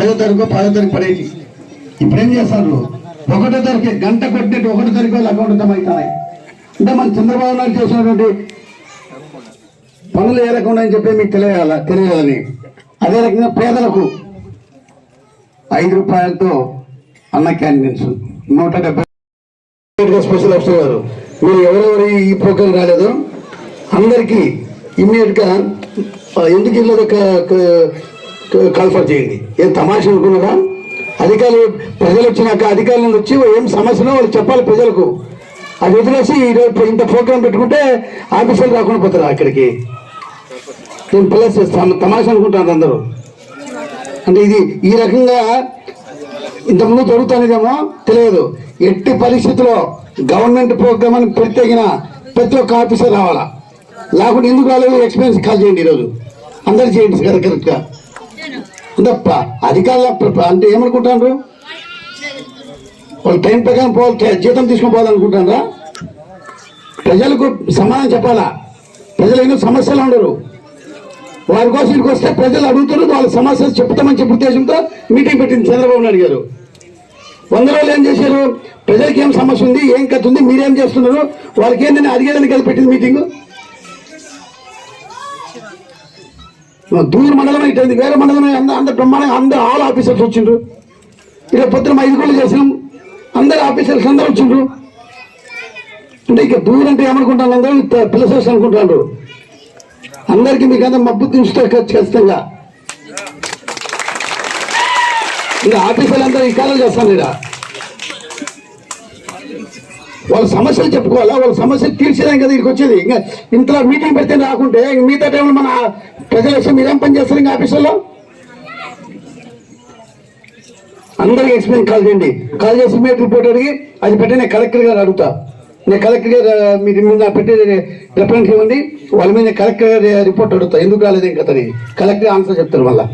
పదో తారీఖు పదో తారీఖు పడేది ఇప్పుడు ఏం చేస్తారు? ఒకటో తారీఖు గంట కొట్టినట్టు ఒకటో తారీఖు వాళ్ళు అకౌంట్ అవుతున్నాయి అంటే మన చంద్రబాబు నాయుడు చేసినటువంటి పనులు ఏ రకంగా అని చెప్పి మీకు తెలియాల? తెలియాలని. అదే రకంగా పేదలకు ఐదు రూపాయలతో అన్న క్యాంటీన్స్ నూట డెబ్బై స్పెషల్ ఆఫీసర్ గారు. మీరు ఎవరెవరు ఈ ప్రోగ్రాం రాలేదు? అందరికీ ఇమ్మీడియట్గా ఎందుకు ఇల్లు కన్ఫర్మ్ చేయండి. ఏం తమాషా అనుకున్నారా? అధికారులు ప్రజలు వచ్చినాక అధికారులను వచ్చి ఏం సమస్యనో వాళ్ళు చెప్పాలి ప్రజలకు. అది వదిలేసి ఈరోజు ఇంత ప్రోగ్రాం పెట్టుకుంటే ఆఫీసర్లు రాకుండా పోతారు అక్కడికి? నేను ప్లస్ తమాషా అనుకుంటాను అందరూ. అంటే ఇది ఈ రకంగా ఇంతకుముందు జరుగుతున్నదేమో తెలియదు. ఎట్టి పరిస్థితుల్లో గవర్నమెంట్ ప్రోగ్రామ్ అని ప్రత్యేకిన ప్రతి ఒక్క ఆఫీసర్ రావాలా? లేకుంటే ఎందుకు రాలేదు? ఎక్స్పీరియన్స్ కాల్ చేయండి ఈరోజు. అందరు చేయండి కరెక్ట్ కరెక్ట్గా. అంటే అధికారుల అంటే ఏమనుకుంటారు వాళ్ళు టైం ప్రకారం పోవాలి జీతం తీసుకుని పోవాలనుకుంటారా ప్రజలకు సమాధానం చెప్పాలా? ప్రజలు ఎన్నో సమస్యలు ఉండరు. వారి కోసం ఇక్కడికి వస్తే ప్రజలు అడుగుతారు వాళ్ళ సమస్యలు చెప్తామని చెప్పే ఉద్దేశంతో మీటింగ్ పెట్టింది చంద్రబాబు నాయుడు గారు. వంద రోజులు ఏం చేశారు? ప్రజలకి ఏం సమస్య ఉంది ఏం కథ ఉంది మీరేం చేస్తున్నారు? వాళ్ళకి ఏంటని అడిగేదానికి వెళ్ళి పెట్టింది మీటింగ్? దూర మండలం అయిపోయింది వేరే మండలం అంద అంత బ్రహ్మాండంగా అందరు ఆల్ ఆఫీసర్స్ వచ్చిండ్రు. ఇక పొద్దున ఐదు గోళ్ళు చేసినాం అందరు ఆఫీసర్స్ అందరూ వచ్చిండ్రు. అంటే ఇక దూరం అంటే ఏమనుకుంటాను అందరూ? పిల్లసేసి అనుకుంటారు. అందరికీ మీకు అంతా మబ్బు దించుతారు ఖచ్చితంగా. ఇంకా ఆఫీసర్లు అందరూ ఈ కాలం చేస్తాను ఇక్కడ వాళ్ళ సమస్యలు చెప్పుకోవాలా? వాళ్ళ సమస్యలు తీర్చేదాం కదా ఇక్కడికి వచ్చేది. ఇంకా ఇంతలో మీటింగ్ పెడితే రాకుంటే ఇంక మిగతా టైంలో మన ప్రజలు వస్తే మీరేం పని చేస్తారు ఇంకా ఆఫీసులో అందరికి ఎక్స్ప్లెయిన్ కాల్ చేయండి. కాల్ చేసి ఇమీడియట్ రిపోర్ట్ అడిగి అది పెట్టి నేను కలెక్టర్ గారు అడుగుతా. నేను కలెక్టర్ గారు మీరు మీద పెట్టి రిఫరెన్స్ ఇవ్వండి. వాళ్ళ మీద కలెక్టర్ గారు రిపోర్ట్ అడుగుతా. ఎందుకు రాలేదు ఇంకా కలెక్టర్ ఆన్సర్ చెప్తారు మళ్ళీ.